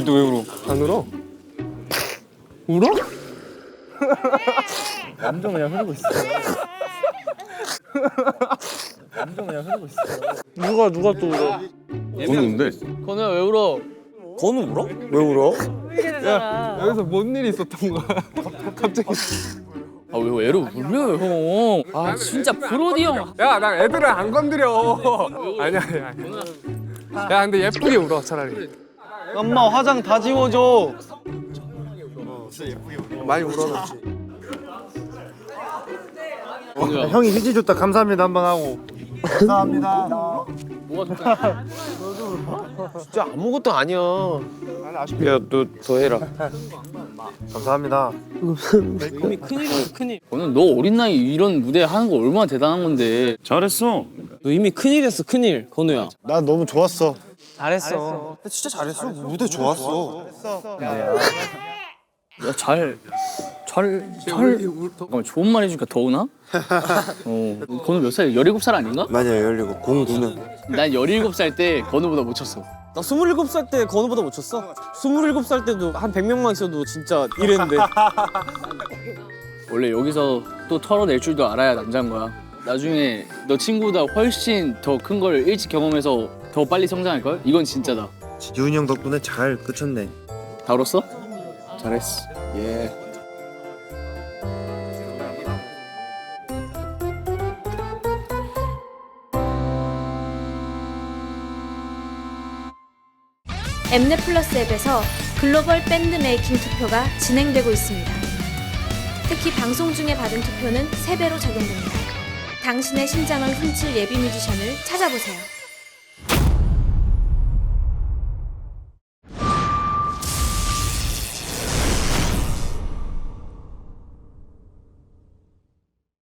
너왜 울어? 안 울어? 울어? 감정 그냥 흐르고 있어. 감정 그냥 흐르고 있어. 누가 누가 또 울어? 우는데? 건우야 왜 울어? 건우 울어? 왜 울어? 여기서 뭔 일이 있었던 거야? 갑자기 아왜 애를 울려요 형? 아 진짜 브로디 형. 야나 애들을 안 건드려 아니야 아니야 야 근데 예쁘게 울어 차라리 엄마 화장 다 지워줘. 많이 울어놨지 건우야 형이 휴지 줬다 감사합니다 한 번 하고 감사합니다. 진짜 아무것도 아니야 야너 더 해라 감사합니다 큰일. 건우 너 어린 나이 이런 무대 하는 거 얼마나 대단한 건데. 잘했어. 너 이미 큰일이었어 큰일 건우야. 나 너무 좋았어 잘했어. 진짜 잘했어 무대 좋았어 야 잘 잘 잘 잠깐만 좋은 말 해주니까 더우나? 어 건우 몇 살? 17살 아닌가? 맞아요 17 09는 난 17살 때 건우보다 못 쳤어. 나 27살 때 건우보다 못 쳤어. 27살 때도 한 100명만 있어도 진짜 이랬는데. 원래 여기서 또 털어낼 줄도 알아야 남자인 거야. 나중에 너 친구보다 훨씬 더 큰 걸 일찍 경험해서 더 빨리 성장할 걸? 이건 진짜다. 유은이 형 덕분에 잘 끝쳤네 다 울었어? 잘했어. 예. 엠넷 플러스 앱에서 글로벌 밴드 메이킹 투표가 진행되고 있습니다. 특히 방송 중에 받은 투표는 3배로 적용됩니다. 당신의 심장을 훔칠 예비 뮤지션을 찾아보세요.